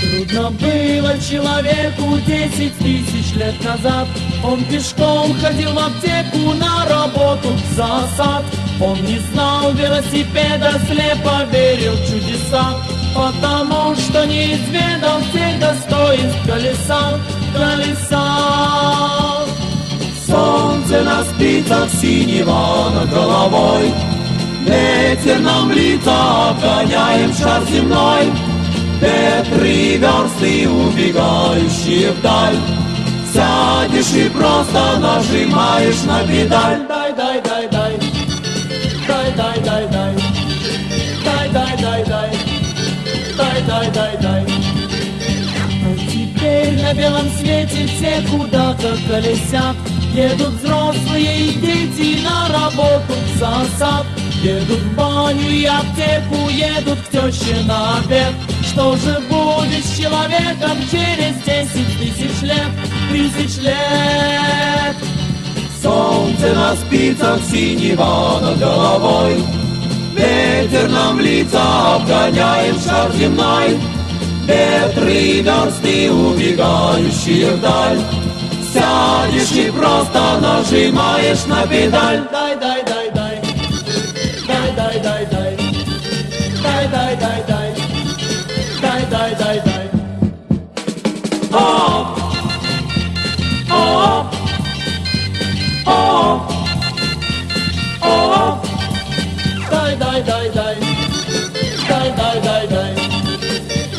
Трудно было человеку десять тысяч лет назад. Он пешком ходил в аптеку на работу в засад. Он не знал велосипеда, слепо верил в чудеса, потому что не изведал всех достоинств колеса, колеса. Солнце на спицах синего над головой Ветер нам в обгоняем шар земной. Ветры версты, убегающие вдаль. Сядешь и просто нажимаешь на педаль. Дай, дай, дай, дай. Дай, дай, дай, дай. Дай, дай, дай, дай. Дай, дай, дай, дай. А теперь на белом свете все куда-то колесят. Едут взрослые и дети на работу за сад Едут в баню и аптеку, едут к теще на обед Что же будет с человеком через десять тысяч лет, тысяч лет? Солнце на спицах синего над головой. Ветер нам лица, обгоняем шар земной. Ветры версты, убегающие вдаль. Сядешь и просто нажимаешь на педаль. Дай, дай, дай, дай Дай, дай, дай, дай Дай, дай, дай, дай Дай, дай, дай, дай О! О! О! О! Дай, дай, дай, дай Дай, дай, дай, дай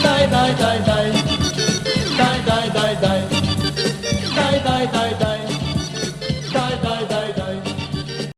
Дай, дай, дай, дай Дай, дай, дай, дай